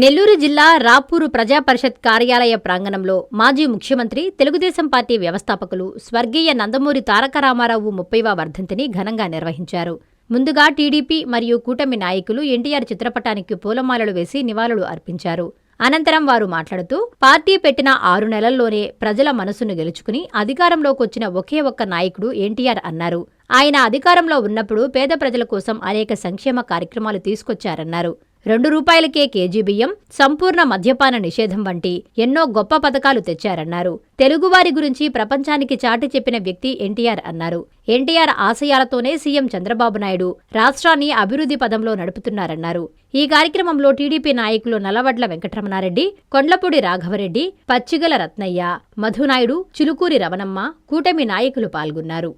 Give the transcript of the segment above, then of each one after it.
నెల్లూరు జిల్లా రాపూరు ప్రజాపరిషత్ కార్యాలయ ప్రాంగణంలో మాజీ ముఖ్యమంత్రి తెలుగుదేశం పార్టీ వ్యవస్థాపకులు స్వర్గీయ నందమూరి తారక రామారావు ముప్పైవ వర్ధంతిని ఘనంగా నిర్వహించారు. ముందుగా టీడీపీ మరియు కూటమి నాయకులు ఎన్టీఆర్ చిత్రపటానికి పూలమాలలు వేసి నివాళులు అర్పించారు. అనంతరం వారు మాట్లాడుతూ పార్టీ పెట్టిన ఆరు నెలల్లోనే ప్రజల మనసును గెలుచుకుని అధికారంలోకొచ్చిన ఒకే ఒక్క నాయకుడు ఎన్టీఆర్ అన్నారు. ఆయన అధికారంలో ఉన్నప్పుడు పేద ప్రజల కోసం అనేక సంక్షేమ కార్యక్రమాలు తీసుకొచ్చారన్నారు. రెండు రూపాయలకే కేజీ బియ్యం సంపూర్ణ మద్యపాన నిషేధం వంటి ఎన్నో గొప్ప పథకాలు తెచ్చారన్నారు. తెలుగువారి గురించి ప్రపంచానికి చాటి చెప్పిన వ్యక్తి ఎన్టీఆర్ అన్నారు. ఎన్టీఆర్ ఆశయాలతోనే సీఎం చంద్రబాబు నాయుడు రాష్ట్రాన్ని అభివృద్ధి పదంలో నడుపుతున్నారన్నారు. ఈ కార్యక్రమంలో టీడీపీ నాయకులు నల్లవడ్ల వెంకటరమణారెడ్డి కొండ్లపూడి రాఘవరెడ్డి పచ్చిగల రత్నయ్య మధునాయుడు చిలుకూరి రవణమ్మ కూటమి నాయకులు పాల్గొన్నారు.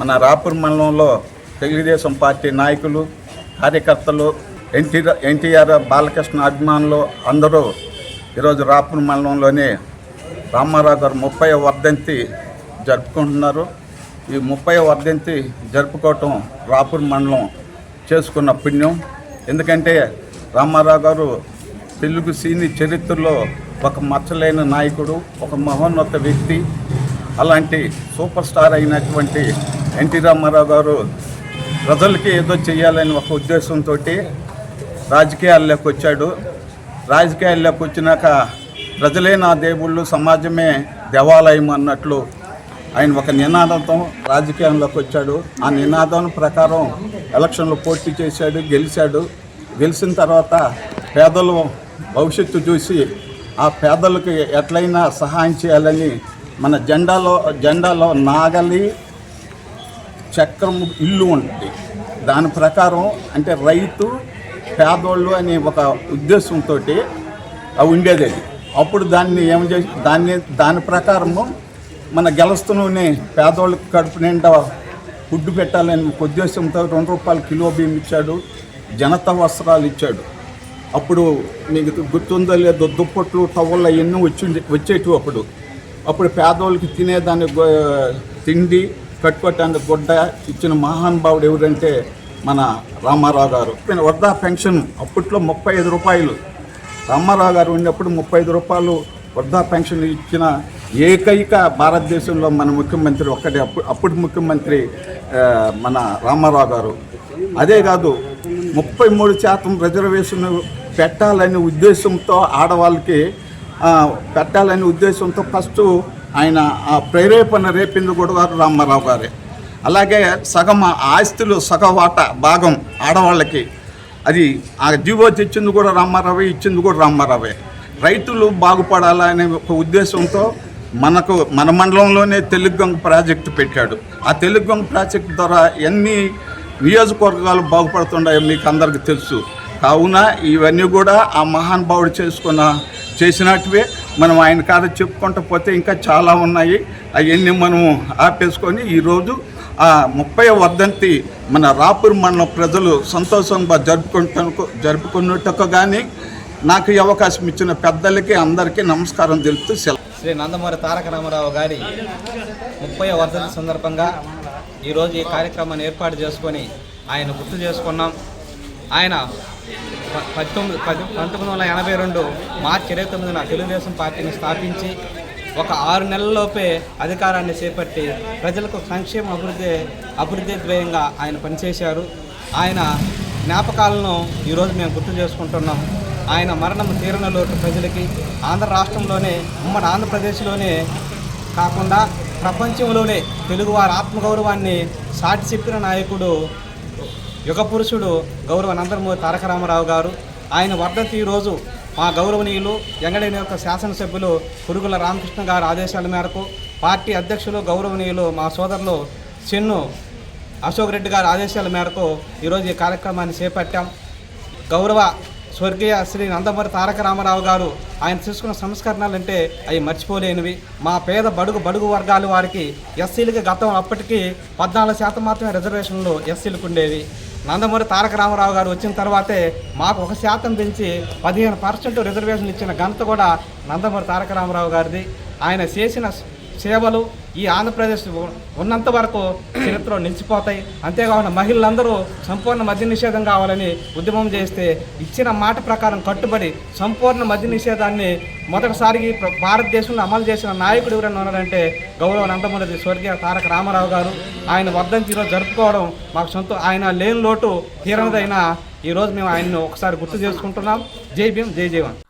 మన రాపూర్ మండలంలో తెలుగుదేశం పార్టీ నాయకులు కార్యకర్తలు ఎన్టీ ఎన్టీఆర్ బాలకృష్ణ అభిమానులు అందరూ ఈరోజు రాపూర్ మండలంలోనే రామారావు గారు ముప్పై వర్ధంతి జరుపుకుంటున్నారు. ఈ ముప్పై వర్ధంతి జరుపుకోవటం రాపూర్ మండలం చేసుకున్న పుణ్యం. ఎందుకంటే రామారావు గారు తెలుగు సీని చరిత్రలో ఒక మచ్చలేని నాయకుడు ఒక మహోన్నత వ్యక్తి. అలాంటి సూపర్ స్టార్ అయినటువంటి ఎన్టీ రామారావు గారు ప్రజలకి ఏదో చేయాలని ఒక ఉద్దేశంతో రాజకీయాల్లోకి వచ్చాడు. రాజకీయాల్లోకి వచ్చినాక ప్రజలే నా దేవుళ్ళు సమాజమే దేవాలయం అన్నట్లు ఆయన ఒక నినాదంతో రాజకీయంలోకి వచ్చాడు. ఆ నినాదం ప్రకారం ఎలక్షన్లో పోటీ చేశాడు గెలిచాడు. గెలిచిన తర్వాత పేదలు భవిష్యత్తు చూసి ఆ పేదలకు ఎట్లయినా సహాయం చేయాలని మన జెండాలో జెండాలో నాగలి చక్రం ఇల్లు ఉంటుంది దాని ప్రకారం అంటే రైతు పేదోళ్ళు అనే ఒక ఉద్దేశంతో అవి ఉండేది. అది అప్పుడు దాన్ని ఏం చేసి దాన్ని దాని ప్రకారము మన గెలుస్తున్నని పేదోళ్ళకి కడుపు నిండా ఫుడ్ పెట్టాలని ఒక ఉద్దేశంతో రెండు రూపాయలు కిలో బియ్యం ఇచ్చాడు జనతా వస్త్రాలు ఇచ్చాడు. అప్పుడు మీకు గుర్తుందో లేదో దుప్పట్లు టవళ్ళు అవన్నీ వచ్చి వచ్చేటివి అప్పుడు. అప్పుడు పేదోళ్ళకి తినేదాన్ని తిండి కట్టుకోవటానికి గుడ్డ ఇచ్చిన మహానుభావుడు ఎవరంటే మన రామారావు గారు. వృద్ధా పెన్షన్ అప్పట్లో ముప్పై ఐదు రూపాయలు. రామారావు గారు ఉన్నప్పుడు ముప్పై ఐదు రూపాయలు వృద్ధా పెన్షన్ ఇచ్చిన ఏకైక భారతదేశంలో మన ముఖ్యమంత్రి ఒక్కటే అప్పుడు అప్పుడు ముఖ్యమంత్రి మన రామారావు గారు. అదే కాదు ముప్పై మూడు శాతం రిజర్వేషన్ పెట్టాలనే ఉద్దేశంతో ఆడవాళ్ళకి పెట్టాలనే ఉద్దేశంతో ఫస్ట్ ఆయన ఆ ప్రేరేపణ రేపింది కూడా గారు రామారావు గారే. అలాగే సగం ఆస్తులు సగవాట భాగం ఆడవాళ్ళకి. అది ఆ జీవో తెచ్చింది కూడా రామారావే ఇచ్చింది కూడా రామారావే. రైతులు బాగుపడాలనే ఒక ఉద్దేశంతో మనకు మన మండలంలోనే తెలుగుగంగ ప్రాజెక్టు పెట్టాడు. ఆ తెలుగుగంగ ప్రాజెక్టు ద్వారా ఎన్ని నియోజకవర్గాలు బాగుపడుతున్నాయో మీకు అందరికీ తెలుసు. కావున ఇవన్నీ కూడా ఆ మహానుభావుడు చేసుకున్న చేసినట్టువే. మనం ఆయన కాడ చెప్పుకుంటూ పోతే ఇంకా చాలా ఉన్నాయి. అవన్నీ మనము ఆపేసుకొని ఈరోజు ఆ ముప్పై వర్ధంతి మన రాపూర్ మండలం ప్రజలు సంతోషంగా జరుపుకుంటూ జరుపుకున్నట్టుకు కానీ నాకు ఈ అవకాశం ఇచ్చిన పెద్దలకి అందరికీ నమస్కారం తెలుపుతూ సెలవు. శ్రీ నందమూరి తారక రామారావు గారి ముప్పై వర్ధంతి సందర్భంగా ఈరోజు ఈ కార్యక్రమాన్ని ఏర్పాటు చేసుకొని ఆయన గుర్తు చేసుకున్నాం. ఆయన పంతొమ్మిది పది పంతొమ్మిది వందల ఎనభై రెండు మార్చి ఇరవై తొమ్మిదిన తెలుగుదేశం పార్టీని స్థాపించి ఒక ఆరు నెలల్లోపే అధికారాన్ని చేపట్టి ప్రజలకు సంక్షేమ అభివృద్ధి అభివృద్ధి ధ్యేయంగా ఆయన పనిచేశారు. ఆయన జ్ఞాపకాలను ఈరోజు మేము గుర్తు చేసుకుంటున్నాం. ఆయన మరణం తీరన లోటు ప్రజలకి ఆంధ్ర రాష్ట్రంలోనే ఉమ్మడి ఆంధ్రప్రదేశ్లోనే కాకుండా ప్రపంచంలోనే తెలుగువారి ఆత్మగౌరవాన్ని సాటి చెప్పిన నాయకుడు యుగ పురుషుడు గౌరవ నందమూరి తారక రామారావు గారు. ఆయన వర్ధంతి ఈరోజు మా గౌరవనీయులు ఎంగడేని యొక్క శాసనసభ్యులు పురుగుల రామకృష్ణ గారి ఆదేశాల మేరకు పార్టీ అధ్యక్షులు గౌరవనీయులు మా సోదరులు చెన్ను అశోక్ రెడ్డి గారి ఆదేశాల మేరకు ఈరోజు ఈ కార్యక్రమాన్ని చేపట్టాం. గౌరవ స్వర్గీయ శ్రీ నందమూరి తారక రామారావు గారు ఆయన తీసుకున్న సంస్కరణలు అంటే అవి మర్చిపోలేనివి. మా పేద బడుగు బడుగు వర్గాల వారికి ఎస్సీలకి గతం అప్పటికి పద్నాలుగు శాతం మాత్రమే రిజర్వేషన్లు ఎస్సీలకు ఉండేవి. నందమూరి తారక రామారావు గారు వచ్చిన తర్వాతే మాకు ఒక శాతం పెంచి పదిహేను పర్సెంట్ రిజర్వేషన్ ఇచ్చిన ఘనత కూడా నందమూరి తారక రామారావు గారిది. ఆయన చేసిన సేవలు ఈ ఆంధ్రప్రదేశ్ ఉన్నంత వరకు చరిత్రలో నిలిచిపోతాయి. అంతేకాకుండా మహిళలందరూ సంపూర్ణ మద్య నిషేధం కావాలని ఉద్యమం చేస్తే ఇచ్చిన మాట ప్రకారం కట్టుబడి సంపూర్ణ మద్య నిషేధాన్ని మొదటిసారికి భారతదేశంలో అమలు చేసిన నాయకుడు ఎవరైనా ఉన్నారంటే గౌరవ నందమూరి స్వర్గీయ తారక రామారావు గారు. ఆయన వర్ధంతి ఈరోజు జరుపుకోవడం మాకు సొంత ఆయన లేని లోటు తీరనిదైనా ఈరోజు మేము ఆయన్ని ఒకసారి గుర్తు చేసుకుంటున్నాం. జై భీమ్ జై జీవన్